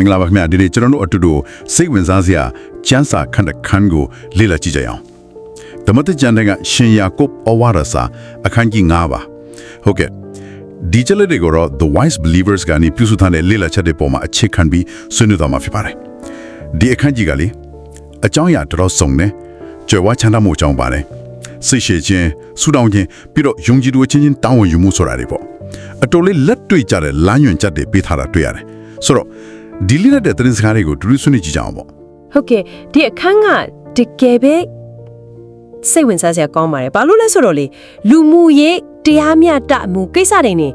မင်္ဂလာပါခင်ဗျာဒီနေ့ကျွန်တော်တို့အတူတူစိတ်ဝင်စားစရာကျမ်းစာခန္ဓာခန်းကိုလေ့လာကြည့်ကြရအောင်သမတ်ကျမ်းတဲ့ကရှင်ယာကုပ်ဩဝါဒစာအခန်းကြီး9ပါဟုတ်ကဲ့ဒီချက်လက်တွေကိုတော့ The Wise Believers ကနေပြုစုထားတဲ့လေ့လာချက်တွေပေါ်မှာအခြေခံပြီးဆွေးနွေးသွားမှာဖြစ်ပါတယ်ဒီအခန်းကြီးကလေအကြောင်းအရာတော်တော်စုံတယ်ကြွယ်ဝချမ်းသာမှုအကြောင်းပါတယ်စိတ်ရှည်ခြင်းဆူတောင်းခြင်းပြီးတော့ယုံကြည်သူအချင်းချင်းတောင်းဝန်ယူမှုဆိုတာတွေပေါ့အတော်လေးလက်တွေ့ကြတဲ့လမ်းညွှန်ချက်တွေပေးထားတာတွေ့ရတယ်ဆိုတော့ ဒီလိတဲ့သတင်းစကားတွေကိုတူတူဆွေးနွေးကြည့်ကြအောင်ပေါ့ဟုတ်ကဲ့ဒီအခန်းကတကယ်ပဲစိတ်ဝင်စားစရာကောင်းပါတယ်ဘာလို့လဲဆိုတော့လေလူမှုရေးတရားမျှတမှုကိစ္စတွေနေ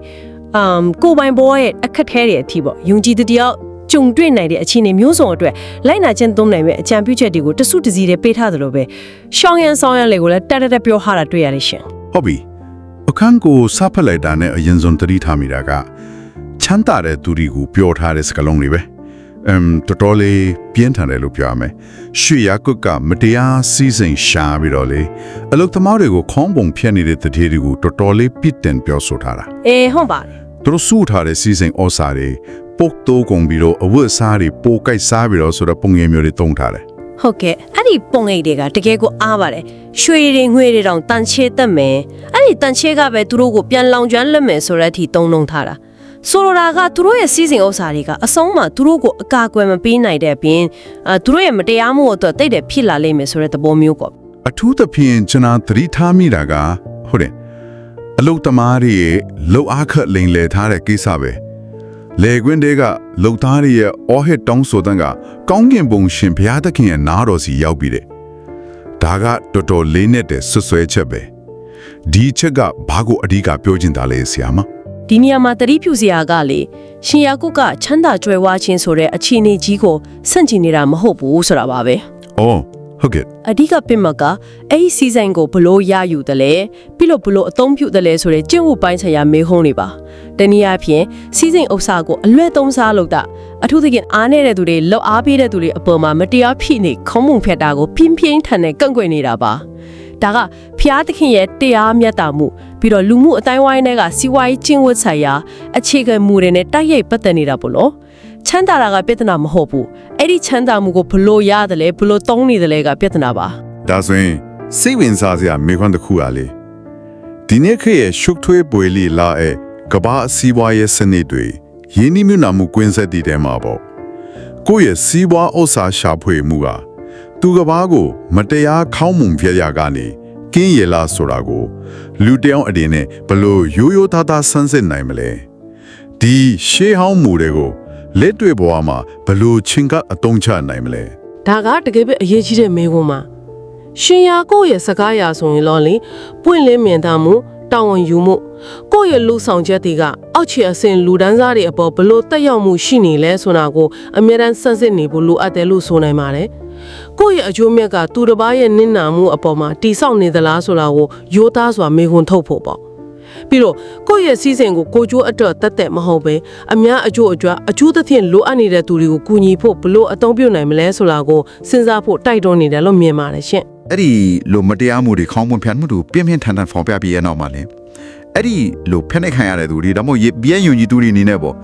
အမ်ကိုယ်ပိုင်ဘောရဲ့အခက်အခဲတွေအထိပေါ့ယုံကြည်သူတယောက်ကြုံတွေ့နိုင်တဲ့အခြေအနေမျိုးစုံအတွက်လိုက်နာခြင်းသုံးနိုင်မဲ့အကြံပြုချက်တွေကိုတစုတစည်းတွေပေးထားသလိုပဲရှောင်းရန်ဆောင်းရန်လေးကိုလည်းတက်တက်တက်ပြောထားတာတွေ့ရတယ်ရှင်ဟုတ်ပြီအခန်းကိုစဖက်လိုက်တာနဲ့အရင်ဆုံးသတိထားမိတာကချမ်းသာတဲ့သူတွေကိုပြောထားတဲ့စကားလုံးတွေပဲ အမ်တော်တော်လေးပြင်းထန်တယ်လို့ပြောရမယ်ရွှေရကုတ်ကမတရားစီးစိမ်ရှားပြီးတော့လေအလုတ်သမားတွေကိုခေါင်းပုံဖြတ်နေတဲ့တတိတွေကိုတော်တော်လေးပြစ်တင်ပြောဆိုထားတာအေးဟုတ်ပါတယ်သူတို့စုထားတဲ့စီးစိမ်ဩစာတွေပုတ်တိုးကုန်ပြီးတော့အဝတ်အစားတွေပိုကိုက်စားပြီးတော့ဆိုတော့ပုံငယ်မျိုးတွေတုံးထားတယ်ဟုတ်ကဲ့အဲ့ဒီပုံအိတ်တွေကတကယ်ကိုအားပါတယ်ရွှေတွေငွေတွေတောင်တန်ချေတတ်မယ်အဲ့ဒီတန်ချေကပဲသူတို့ကိုပြန်လောင်ကျွမ်းလွတ်မယ်ဆိုတဲ့အထိတုံးလုံးထားတာ ဆိုလိုတာကသူတို့ရဲ့စီးစိမ်ဥစ္စာတွေကအဆုံးမှာသူတို့ကိုအကာအကွယ်မပေးနိုင်တဲ့အပြင်အဲသူတို့ရဲ့မတရားမှုအတွက်တိတ်တယ်ဖြစ်လာလိမ့်မယ်ဆိုတဲ့သဘောမျိုးပေါ့အထူးသဖြင့်ကျွန်တော်သတိထားမိတာကဟုတ်တယ်အလုတ်သမားတွေရဲ့လှုပ်အားခက်လိန်လေထားတဲ့ကိစ္စပဲလေကွင်းတွေကလှုပ်သားတွေရဲ့အော်ဟစ်တောင်းဆိုတဲ့ကကောင်းကင်ဘုံရှင်ဘုရားသခင်ရဲ့နားတော်စီရောက်ပြီးတယ်ဒါကတော်တော်လေးနဲ့တဲ့ဆွဆွဲချက်ပဲဒီချက်ကဘာကိုအဓိကပြောချင်တာလဲဆရာမ ဒီနေရာမှာတတိပြုစရာကလေရှင်ယာကုတ်ကချမ်းသာကြွယ်ဝခြင်းဆိုတဲ့အခြေအနေကြီးကိုဆန့်ကျင်နေတာမဟုတ်ဘူးဆိုတာပါပဲအော်ဟုတ်ကဲ့အဓိကပင်မကအဲ့ဒီစီစဉ်ကိုဘလို့ရယူတယ်လဲပြီးလို့ဘလို့အသုံးပြုတယ်လဲဆိုတဲ့ကျင့်ဝတ်ပိုင်းဆိုင်ရာမေးခွန်းတွေပါတနည်းအားဖြင့်စီစဉ်ဥစ္စာကိုအလွဲသုံးစားလုပ်တာအထူးသဖြင့်အားနေတဲ့သူတွေလောက်အားပေးတဲ့သူတွေအပေါ်မှာမတရားဖိနေခုံးမှုဖက်တာကိုပြင်းပြင်းထန်ထန်ကန့်ကွက်နေတာပါ ဒါကဖျားသခင်ရဲ့တရားမျှတမှုပြီးတော့လူမှုအတိုင်းဝိုင်းတွေကစီးပွားရေးကျင့်ဝတ်ဆိုင်ရာအခြေခံမူတွေနဲ့တိုက်ရိုက်ပတ်သက်နေတာပေါ့လို့ချမ်းသာတာကပြဿနာမဟုတ်ဘူးအဲ့ဒီချမ်းသာမှုကိုဘလို့ရတယ်လဲဘလို့သုံးနေတယ်လဲကပြဿနာပါဒါဆိုရင်စိတ်ဝင်စားစရာမေခွန်းတစ်ခုအားလေဒီနေ့ခေတ်ရဲ့ရှုပ်ထွေးပွေလီလာရဲ့ကမ္ဘာအစည်းအဝါးရဲ့စနစ်တွေယင်းနှမြနာမှုကွင်းဆက်တည်တဲ့မှာပေါ့ကိုယ့်ရဲ့စီးပွားဥစ္စာရှာဖွေမှုက သူကဘာကို မတရားခေါင်းမုံပြရကနေကင်းရလားဆိုတာကို လူတယောက်အတင်နဲ့ဘလို့ရိုးရိုးသားသားဆန်းစစ်နိုင်မလဲဒီရှေးဟောင်းမှုတွေကိုလက်တွေ့ဘဝမှာဘလို့ချင်းကအတုံးချနိုင်မလဲဒါကတကယ်ပဲအရေးကြီးတဲ့မေးခွန်းပါရှင်ယာကိုယ့်ရဲ့စကားအရာဆိုရင်တော့လေပွင့်လင်းမြင်သာမှုတောင်းဝန်ယူမှုကိုယ့်ရဲ့လူဆောင်ချက်တွေကအောက်ခြေအဆင့်လူဒန်းစားတွေအပေါ်ဘလို့တက်ရောက်မှုရှိနေလဲဆိုတာကိုအမြဲတမ်းစမ်းစစ်နေဖို့လိုအပ်တယ်လို့ဆိုနိုင်ပါတယ် ကိုယ့်ရဲ့အကျိုးမြတ်ကသူတစ်ပါးရဲ့နစ်နာမှုအပေါ်မှာတိဆောက်နေသလားဆိုတာကိုရိုးသားစွာမေးခွန်းထုတ်ဖို့ပေါ့ပြီးတော့ကိုယ့်ရဲ့စီစဉ်ကိုကိုကျိုးအတွက်တက်တက်မဟုတ်ပဲအများအကျိုးအကျွမ်းအကျိုးသဖြင့်လိုအပ်နေတဲ့သူတွေကိုကူညီဖို့ဘလို့အသုံးပြုနိုင်မလဲဆိုတာကိုစဉ်းစားဖို့တိုက်တွန်းနေတယ်လို့မြင်ပါတယ်ရှင့်အဲ့ဒီလိုမတရားမှုတွေခေါင်းပွန်ဖြတ်မှုတွေပြင်းပြင်းထန်ထန်ဖော်ပြပြီးရနောက်မှာလဲအဲ့ဒီလိုဖက်နေခံရတဲ့သူတွေဒါမှမဟုတ်ရေပြင်းယုံကြည်သူတွေအနေနဲ့ပေါ့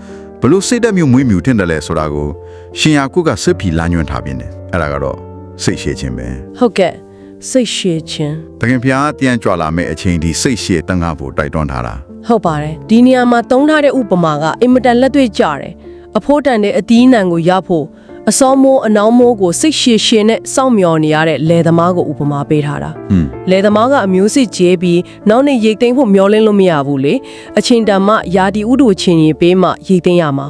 ဘလို့စိတ်တက်မျိုးမွေးမြူထင်တယ်လဲဆိုတာကိုရှင်ယာကုတ်ကစစ်ဖီလာညွှန်ထားပြင်းတယ် အဲ့ဒါကတော့စိတ်ရှည်ခြင်းပဲဟုတ်ကဲ့စိတ်ရှည်ခြင်းတကယ်ဖျားတန်ကြွလာမဲ့အချိန်ဒီစိတ်ရှည်တန်ခါဖို့တိုက်တွန်းထားတာဟုတ်ပါတယ်ဒီနေရာမှာသုံးထားတဲ့ဥပမာကအင်မတန်လက်တွေ့ကြတယ်အဖိုးတန်တဲ့အသီးနှံကိုရဖို့အစောမိုးအနောင်းမိုးကိုစိတ်ရှည်ရှည်နဲ့စောင့်မျှော်နေရတဲ့လယ်သမားကိုဥပမာပေးထားတာဟွန်းလယ်သမားကအမျိုးစစ်ကျဲပြီးနောက်နေ့ရိတ်သိမ်းဖို့မျှော်လင့်လို့မရဘူးလေအချိန်တန်မှယာတီဥဒိုချင်းရင်ပေးမှရိတ်သိမ်းရမှာ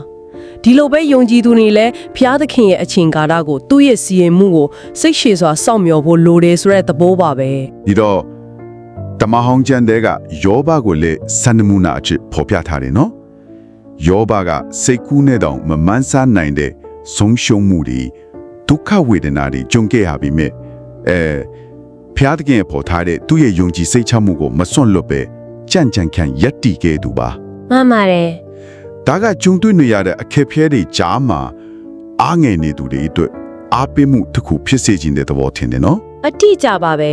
ဒီလိုပဲယုံကြည်သူတွေလည်းဖျားသခင်ရဲ့အချိန်ကာလကိုသူ့ရဲ့စီရင်မှုကိုစိတ်ရှည်စွာစောင့်မျှော်ဖို့လိုတယ်ဆိုတဲ့သဘောပါပဲဒီတော့တမဟောင်းကျန်တဲ့ကယောဘကိုလည်းစန္ဒမူနာအဖြစ်ဖော်ပြထားတယ်နော်ယောဘကစိတ်ကူးနဲ့တောင်မမန်းစားနိုင်တဲ့ဆုံးရှုံးမှုတွေဒုက္ခဝေဒနာတွေကြုံခဲ့ရပြီးမြဲအဲဖျားတကင်ပေါ်ထားတဲ့သူ့ရဲ့ယုံကြည်စိတ်ချမှုကိုမစွန့်လွတ်ပဲကြံ့ကြံ့ခံယက်တီခဲ့သူပါမှန်ပါတယ် ဒါကကျုံတွေ့နေရတဲ့အခက်အခဲတွေကြားမှာအားငယ်နေသူတွေအတွက်အားပေးမှုတစ်ခုဖြစ်စေခြင်းတဲ့သဘောထင်တယ်နော်အတိအကျပါပဲ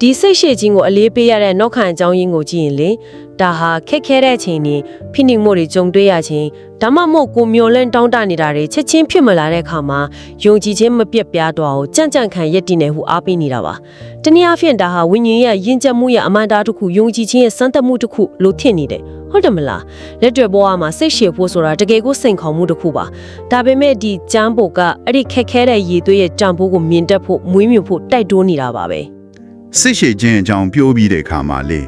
ဒီစိတ်ရှည်ခြင်းကိုအလေးပေးရတဲ့နောက်ခံအကြောင်းရင်းကိုကြည့်ရင်လေဒါဟာခက်ခဲတဲ့အချိန်にဖိနှိပ်မှုတွေကြုံတွေ့ရခြင်းဒါမှမဟုတ်ကိုမျောလင့်တောင်းတနေတာတွေချက်ချင်းဖြစ်မလာတဲ့အခါမှာယုံကြည်ခြင်းမပြတ်ပြားတော့အောင်ကြံ့ကြံ့ခံရည်တည်နေဟုအားပေးနေတာပါတနည်းအားဖြင့်ဒါဟာဝိညာဉ်ရဲ့ယဉ်ကျေးမှုရဲ့အမှန်တရားတစ်ခုယုံကြည်ခြင်းရဲ့စံတမှုတစ်ခုလို့ထင်နေတယ် ဟုတ်တယ်မလားလက်တွေ့ဘဝမှာစိတ်ရှည်ဖို့ဆိုတာတကယ်ကိုစိန်ခေါ်မှုတစ်ခုပါဒါပေမဲ့ဒီကျမ်းပိုကအဲ့ဒီခက်ခဲတဲ့ရည်သွေးရဲ့တံပိုးကိုမြင်တတ်ဖို့မွေးမြူဖို့တိုက်တွန်းနေတာပါပဲစစ်ရှိခြင်းအကြောင်းပြောပြီးတဲ့အခါမှာလေ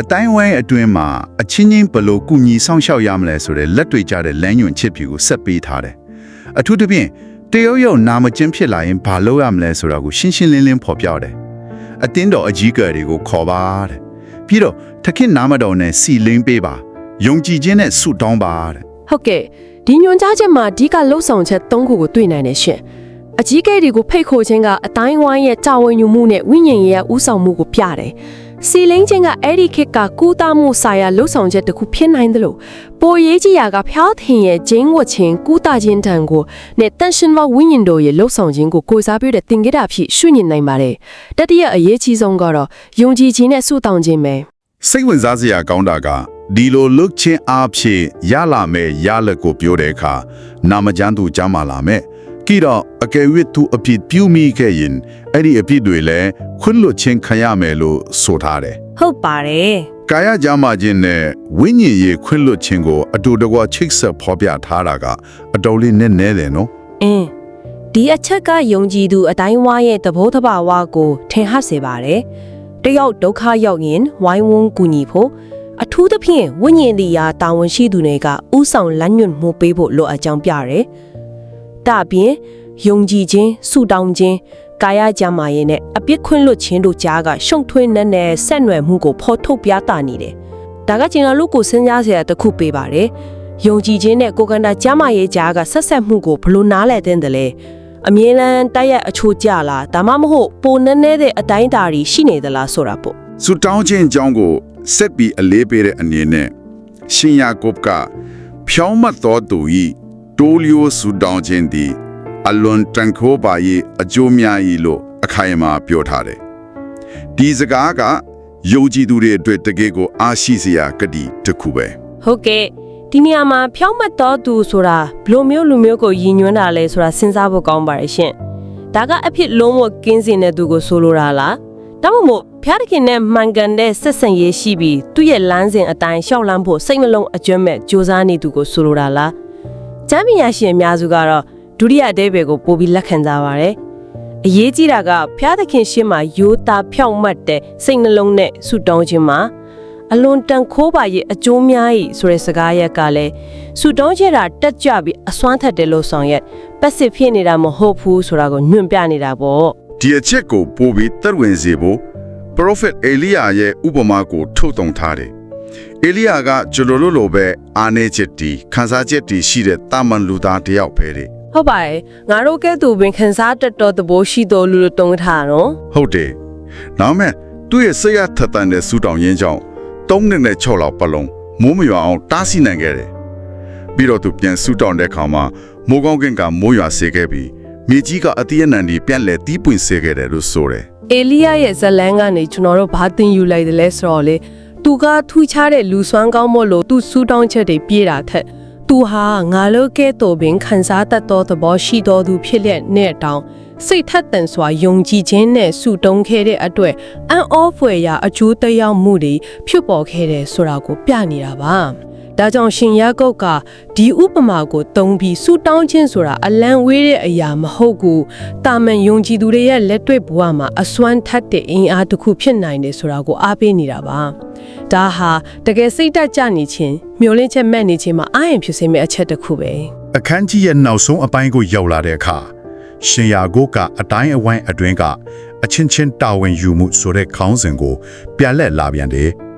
အတိုင်းဝိုင်းအတွင်းမှာအချင်းချင်းဘယ်လို့ကုညီဆောင်ရှောက်ရမလဲဆိုတဲ့လက်တွေ့ကြတဲ့လမ်းညွှန်ချစ်ဖြူကိုဆက်ပေးထားတယ်။အထူးသဖြင့်တရုတ်ရုံနာမကျင်းဖြစ်လာရင်ဘာလုပ်ရမလဲဆိုတာကိုရှင်းရှင်းလင်းလင်းဖော်ပြတယ်။အတင်းတော်အကြီးကယ်တွေကိုခေါ်ပါတဲ့။ပြီးတော့ထခင်နာမတော်နဲ့စီလင်းပေးပါ။ ယုံကြည်ခြင်းနဲ့ဆုတောင်းပါတဲ့ဟုတ်ကဲ့ဒီညွန်ကြားချက်မှာအဓိကလှုပ်ဆောင်ချက်၃ခုကိုတွေ့နိုင်တယ်ရှင်အကြီးကဲတွေကိုဖိတ်ခေါ်ခြင်းကအတိုင်းဝိုင်းရဲ့ကြာဝင်ညူမှုနဲ့ဝိညာဉ်ရဲ့ဥဆောင်မှုကိုပြတယ်စီလိန်ချင်းကအဲ့ဒီခေတ်ကကူးသားမှုဆိုင်ရာလှုပ်ဆောင်ချက်တစ်ခုဖြစ်နိုင်တယ်လို့ပိုရေးကြီးရာကဖျောက်ထင်ရဲ့ဂျင်းဝချင်းကူးသားခြင်းတန်ကိုနဲ့တန်ရှင်ဝဝိညာဉ်တို့ရဲ့လှုပ်ဆောင်ခြင်းကိုကိုစားပြုတဲ့တင်ကြတာဖြစ်ရှုညင်နိုင်ပါတယ်တတိယအရေးကြီးဆုံးကတော့ယုံကြည်ခြင်းနဲ့ဆုတောင်းခြင်းပဲစိတ်ဝင်စားစရာကောင်းတာက ဒီလိုလုတ်ချင်းအားဖြင့်ရလာမဲ့ရလက်ကိုပြောတဲ့အခါနာမကျန်းသူကြမ်းမာလာမဲ့ကြည့်တော့အကယ်၍သူအပြစ်ပြုမိခဲ့ရင်အဲ့ဒီအပြစ်တွေလည်းခွင့်လွတ်ချင်းခံရမယ်လို့ဆိုထားတယ်ဟုတ်ပါတယ်ကာယကြမ်းမာခြင်းနဲ့ဝိညာဉ်ရေးခွင့်လွတ်ခြင်းကိုအတူတကွချိတ်ဆက်ဖော်ပြထားတာကအတော်လေးနည်းနည်းတယ်နော်အင်းဒီအချက်ကယုံကြည်သူအတိုင်းဝါရဲ့သဘောတဘာဝကိုထင်ဟပ်စေပါတယ်။တယောက်ဒုက္ခရောက်ရင်ဝိုင်းဝန်းကူညီဖို့ အထူးသဖြင့်ဝိညာဉ်တရားတာဝန်ရှိသူတွေကဥဆောင်လမ်းညွှန်မှုပေးဖို့လိုအပ်ကြောင်းပြတယ်။ဒါအပြင်ယုံကြည်ခြင်းဆုတောင်းခြင်းကာယကြမ်းမာရေးနဲ့အပြစ်ခွင့်လွတ်ခြင်းတို့ကြားကရှုံထွေးနေနဲ့ဆက်နွယ်မှုကိုဖော်ထုတ်ပြသနေတယ်။ဒါကကျွန်တော်တို့ကိုစဉ်းစားစရာတစ်ခုပေးပါတယ်။ယုံကြည်ခြင်းနဲ့ကိုယ်ကန္တာကြမ်းမာရေးကြားကဆက်ဆက်မှုကိုဘယ်လိုနားလည်တဲ့တယ်လဲ။အမြဲတမ်းတိုက်ရိုက်အချိုးကျလားဒါမှမဟုတ်ပိုနည်းနည်းတဲ့အတိုင်းအတာတွေရှိနေသလားဆိုတာပေါ့ဆူတောင်းခြင်းအကြောင်းကို ဆက်ပြီးအလေးပေးတဲ့အနေနဲ့ရှင်ယာကုပ်ကဖြောင်းမတ်တော်သူဤတိုလျိုဆူတောင်းခြင်းသည်အလွန်တန်ခိုးပါ၏အကျိုးများ၏လို့အခိုင်အမာပြောထားတယ်။ဒီစကားကယုံကြည်သူတွေအတွက်တကယ်ကိုအားရှိစရာကတိတစ်ခုပဲဟုတ်ကဲ့ဒီနေရာမှာဖြောင်းမတ်တော်သူဆိုတာဘယ်လိုမျိုးလူမျိုးကိုရည်ညွှန်းတာလဲဆိုတာစဉ်းစားဖို့ကောင်းပါတယ်ရှင်ဒါကအဖြစ်လုံးဝကင်းစင်တဲ့သူကိုဆိုလိုတာလားဒါမှမဟုတ် ဖျားတခင်နဲ့မှန်ကန်တဲ့ဆက်ဆံရေးရှိပြီးသူ့ရဲ့လမ်းစဉ်အတိုင်းရှောက်လန်းဖို့စိတ်နှလုံးအကျွမ်းမဲ့စူးစမ်းနေသူကိုဆိုလိုတာလားကျမ်းပညာရှင်အများစုကတော့ဒုတိယအသေးပဲကိုပို့ပြီးလက်ခံကြပါတယ်အရေးကြီးတာကဖျားသခင်ရှင်းမှာရိုးသားဖြောင့်မတ်တဲ့စိတ်နှလုံးနဲ့ဆူတောင်းခြင်းမှာအလွန်တန်ခိုးပါရဲ့အကျိုးများ၏ဆိုတဲ့စကားရက်ကလည်းဆူတောင်းခြင်းတာတက်ကြွပြီးအစွမ်းထက်တယ်လို့ဆောင်ရက်ပတ်စစ်ဖြစ်နေတာမဟုတ်ဘူးဆိုတာကိုညွှန်ပြနေတာပေါ့။ဒီအချက်ကိုပို့ပြီးသက်ဝင်စေဖို့ Prophet Elia ရဲ့ဥပမာကိုထုတ်တုံထားတယ်။ Elia ကကျွန်တော်တို့လိုပဲအာနေချက်တီခန်းစားချက်တီရှိတဲ့တာမန်လူသားတစ်ယောက်ပဲတဲ့ဟုတ်ပါတယ်ငါတို့ကဲ့သို့ပင်ခန်းစားတတ်တော်သဘောရှိတော်လူလို့တုံးထားနော်။ဟုတ်တယ်။နောက်မဲ့သူ့ရဲ့စိတ်ရထက်သန်တဲ့စူတောင်းရင်းကြောင့်၃နှစ်နဲ့6လောက်ပတ်လုံးမိုးမရွာအောင်တားဆီးနိုင်ခဲ့တယ်။ပြီးတော့သူပြန်စူတောင်းတဲ့အခါမှာမိုးကောင်းကင်ကမိုးရွာစေခဲ့ပြီးမြေကြီးကအတိအနံဒီပြန်လဲတီးပွင့်စေခဲ့တယ်လို့ဆိုတယ် အေလိယရဲ့ဇလန်းကနေကျွန်တော်တို့ဘာသင်ယူလိုက်တယ်လဲဆိုတော့လေသူကထူးခြားတဲ့လူစွမ်းကောင်းမို့လို့သူစူးတောင်းချက်တွေပြေးတာထက်သူဟာငါလိုကဲ့သို့ပင်ခန်းစားတတ်သောသဘောရှိတော်သူဖြစ်လျက်နဲ့တောင်စိတ်ထက်သန်စွာယုံကြည်ခြင်းနဲ့စူတုံးခဲ့တဲ့အတွက်အန်အောဖွယ်ရာအကျိုးသက်ရောက်မှုတွေဖြစ်ပေါ်ခဲ့တယ်ဆိုတာကိုပြနေတာပါ ဒါကြောင့်ရှင်ရကုတ်ကဒီဥပမာကိုသုံးပြီးစူတောင်းခြင်းဆိုတာအလံဝေးတဲ့အရာမဟုတ်ဘူးတာမန်ယုံကြည်သူတွေရဲ့လက်တွေ့ဘဝမှာအစွမ်းထက်တဲ့အင်အားတစ်ခုဖြစ်နိုင်တယ်ဆိုတာကိုအားပေးနေတာပါဒါဟာတကယ်စိတ်တက်ကြနေခြင်းမျောလင့်ချက်မဲ့နေခြင်းမှာအာရုံဖြစ်စေမယ့်အချက်တစ်ခုပဲအခန်းကြီးရဲ့နောက်ဆုံးအပိုင်းကိုရောက်လာတဲ့အခါရှင်ယာကိုကအတိုင်းအဝိုင်းအတွင်းကအချင်းချင်းတာဝန်ယူမှုဆိုတဲ့ခေါင်းစဉ်ကိုပြန်လက်လာပြန်တယ်။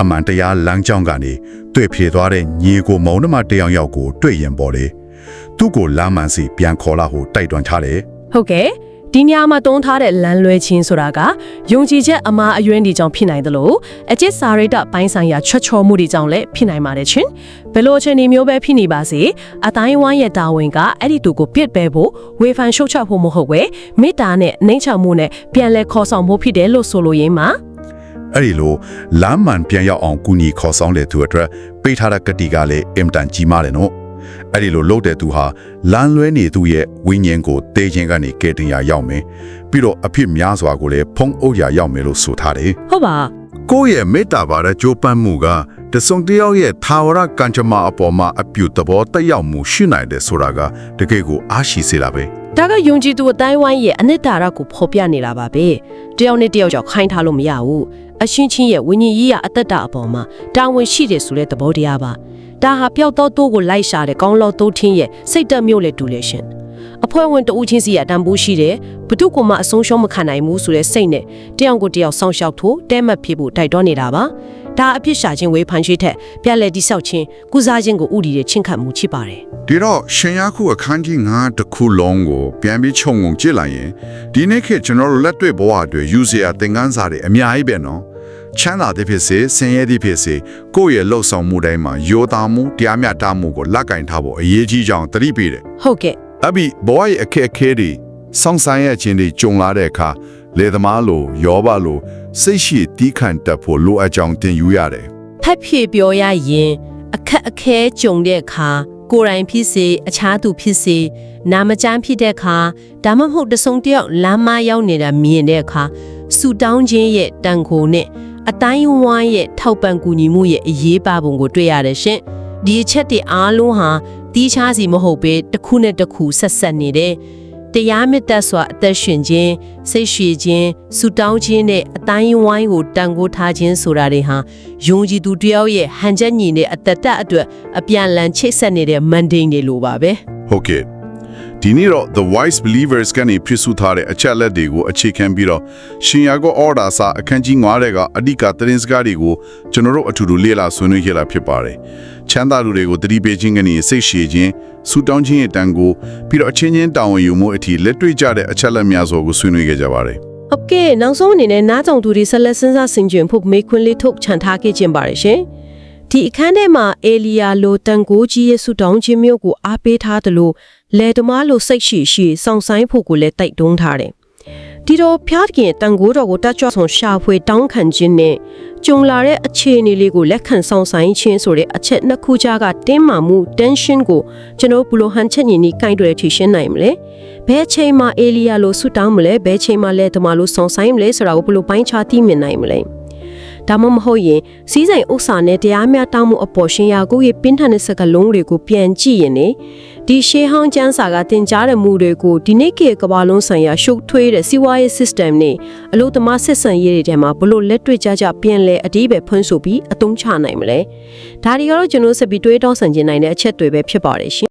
အမှန်တရားလမ်းကြောင်းကနေတွေ့ဖြေသွားတဲ့ညီကိုမုံနှမတယောက်ယောက်ကိုတွေ့ရင်ပေါ်တယ်။သူ့ကိုလာမှန်စီပြန်ခေါ်လာဟုတိုက်တွန်းထားတယ်ဟုတ်ကဲ့ဒီနေရာမှာတုံးထားတဲ့လမ်းလွဲခြင်းဆိုတာကယုံကြည်ချက်အမှားအယွင်းတွေကြောင့်ဖြစ်နိုင်တယ်လို့အကျစ်စာရိတ္တပိုင်းဆိုင်ရာချွတ်ချော်မှုတွေကြောင့်လည်းဖြစ်နိုင်ပါတယ်ချင်းဘယ်လိုအခြေအနေမျိုးပဲဖြစ်နေပါစေအတိုင်းဝိုင်းရဲ့တာဝန်ကအဲ့ဒီတူကိုပြစ်ပယ်ဖို့ဝေဖန်ရှုတ်ချဖို့မဟုတ်ပဲမေတ္တာနဲ့နှိမ့်ချမှုနဲ့ပြန်လဲခေါ်ဆောင်ဖို့ဖြစ်တယ်လို့ဆိုလိုရင်းမှာ အဲ့ဒီလိုလမ်းမှန်ပြန်ရောက်အောင်ကူညီခေါ်ဆောင်တဲ့သူအတွက်ပေးထားတဲ့ကတိကလည်းအင်မတန်ကြီးမားတယ်နော်အဲ့ဒီလိုလုပ်တဲ့သူဟာလမ်းလွဲနေသူရဲ့ဝိညာဉ်ကိုတေးခြင်းကနေကဲတင်ရာရောက်မယ်ပြီးတော့အဖြစ်များစွာကိုလည်းဖုံးအုပ်ရာရောက်မယ်လို့ဆိုထားတယ်ဟုတ်ပါကိုယ့်ရဲ့မေတ္တာပါတဲ့ကြိုးပမ်းမှုကတစုံတစ်ယောက်ရဲ့သာဝရကံကြမ္မာအပေါ်မှာအပြုသဘောတက်ရောက်မှုရှိနိုင်တယ်ဆိုတာကတကယ်ကိုအားရှိစေတာပဲဒါကယုံကြည်သူအတိုင်းဝိုင်းရဲ့အနှစ်သာရကိုဖော်ပြနေတာပါပဲတယောက်နဲ့တယောက်ကြောင့်ခိုင်းထားလို့မရဘူး အချင်းချင်းရဲ့ဝိညာဉ်ရေးရအသက်တာအပေါ်မှာတာဝန်ရှိတယ်ဆိုတဲ့သဘောတရားပါဒါဟာပျောက်တော့တိုးကိုလိုက်ရှာတဲ့ကောင်းလောတိုးထင်းရဲ့စိတ်တက်မျိုးလေတူလေရှင်အဖွဲ့ဝင်တဦးချင်းစီရတန်ဖိုးရှိတယ်ဘသူကမှအဆုံးရှုံးမခံနိုင်ဘူးဆိုတဲ့စိတ်နဲ့တယောက်ကိုတယောက်စောင့်ရှောက်ထိုးတဲမှတ်ဖြစ်ဖို့တိုက်တွန်းနေတာပါဒါအဖြစ်ရှာခြင်းဝေးဖန်ရှိတဲ့ပြက်လက်တိဆောက်ခြင်းကုစားခြင်းကိုဥတီတဲ့ချင်းခတ်မှုဖြစ်ပါတယ်ဒီတော့ရှင်ရခုအခန်းကြီး9တစ်ခုလုံးကိုပြန်ပြီးခြုံငုံကြည့်လိုက်ရင်ဒီနေ့ခေတ်ကျွန်တော်တို့လက်တွေ့ဘဝတွေယူစရာသင်ခန်းစာတွေအများကြီးပဲနော် ချမ်းသာတဲ့ဖြစ်စေဆင်းရဲတဲ့ဖြစ်စေကိုယ့်ရဲ့လှုပ်ဆောင်မှုတိုင်းမှာယောသားမှုတရားမျှတမှုကိုလက်ကင်ထားဖို့အရေးကြီးကြောင်းသတိပေးတယ်ဟုတ်ကဲ့အဘိဘဝရဲ့အခက်အခဲတွေစောင့်ဆိုင်ရခြင်းတွေကြုံလာတဲ့အခါလေသမားလိုယောဘလိုစိတ်ရှိတီးခန့်တက်ဖို့လိုအပ်ကြောင်းသင်ယူရတယ်ဖက်ဖြေပြောရရင်အခက်အခဲကြုံတဲ့အခါကိုယ်တိုင်ဖြစ်စေအခြားသူဖြစ်စေနာမကျန်းဖြစ်တဲ့အခါဒါမှမဟုတ်တဆုံတယောက်လမ်းမရောက်နေတာမြင်တဲ့အခါဆူတောင်းခြင်းရဲ့တန်ခိုနဲ့ အတိုင်းဝိုင်းရဲ့ထောက်ပံ့ကူညီမှုရဲ့အရေးပါပုံကိုတွေ့ရတယ်ရှင်ဒီအချက်တွေအားလုံးဟာတီးခြားစီမဟုတ်ပဲတစ်ခုနဲ့တစ်ခုဆက်ဆက်နေတယ်တရားမြတ်တတ်စွာအသက်ရှင်ခြင်းစိတ်ရှည်ခြင်းဆူတောင်းခြင်းနဲ့အတိုင်းဝိုင်းကိုတန်ခိုးထားခြင်းဆိုတာတွေဟာယုံကြည်သူတယောက်ရဲ့ဟန်ချက်ညီတဲ့အသက်တာအတွက်အပြန်အလှန်ချိတ်ဆက်နေတဲ့ mundane တွေလိုပါပဲဟုတ်ကဲ့ ဒီနေ့တော့ the wise believers ကနေဖြစ်စုထားတဲ့အချက်လက်တွေကိုအခြေခံပြီးတော့ရှင်ယာကို order စာအခန်းကြီး9တဲ့ကအဓိကသတင်းစကားတွေကိုကျွန်တော်တို့အထူတူလေ့လာဆွေးနွေးခဲ့တာဖြစ်ပါတယ်ချမ်းသာလူတွေကိုတတိပေးခြင်းကနေစိတ်ရှည်ခြင်းဆူတောင်းခြင်းရဲ့တန်ကိုပြီးတော့အချင်းချင်းတာဝန်ယူမှုအထိလက်တွေ့ကြတဲ့အချက်လက်များစွာကိုဆွေးနွေးခဲ့ကြပါတယ်ဟုတ်ကဲ့နောက်ဆုံးအနေနဲ့နားကြောင်သူတွေဆက်လက်စဉ်းစားဆင်ခြင်ဖို့မေးခွန်းလေးထုတ်ချန်ထားခဲ့ခြင်းပါတယ်ရှင် ဒီအခန်းထဲမှာအေလီယာလိုတန်ကိုကြီးရဲ့ဆူတောင်းခြင်းမျိုးကိုအားပေးထားတယ်လို့လေတမားလိုစိတ်ရှိရှိစောင့်ဆိုင်ဖို့ကိုလည်းတိုက်တွန်းထားတယ်ဒီတော့ဖျားခင်တန်ကိုတော်ကိုတတ်ကြွဆောင်ရှာဖွေတောင်းခံခြင်းနဲ့ကြုံလာတဲ့အခြေအနေလေးကိုလက်ခံဆောင်ဆိုင်ခြင်းဆိုတဲ့အချက်နှစ်ခုကြားကတင်းမာမှု tension ကိုကျွန်တော်ဘယ်လိုဟန်ချက်ညီညီကင်တွယ်ထရှင်းနိုင်မလဲဘယ်ချိန်မှာအေလီယာလိုဆူတောင်းမလဲဘယ်ချိန်မှာလဲတမလိုဆောင်ဆိုင်မလဲဆိုတာကိုဘယ်လိုပိုင်းခြားသိမြင်နိုင်မလဲ ဒါမှမဟုတ်ရင်စီးစိမ်ဥစ္စာနဲ့တရားမျှတမှုအပေါ်ရှင်ရာကိုရဲ့ပင်းထန်တဲ့စကားလုံးတွေကိုပြန်ကြည့်ရင်လေဒီရှေးဟောင်းကျမ်းစာကတင်ကြားတဲ့မှုတွေကိုဒီနေ့ခေတ်ကမ္ဘာလုံးဆိုင်ရာရှုပ်ထွေးတဲ့စီးပွားရေး system နဲ့အလို့သမားဆက်ဆံရေးတွေထဲမှာဘလို့လက်တွေ့ကြကြပြန်လဲအတိပဲဖွင့်ဆိုပြီးအသုံးချနိုင်မလဲဒါတွေကတော့ကျွန်တော်ဆက်ပြီးတွေးတောင်းဆင်ကျင်နိုင်တဲ့အချက်တွေပဲဖြစ်ပါတယ်ရှင်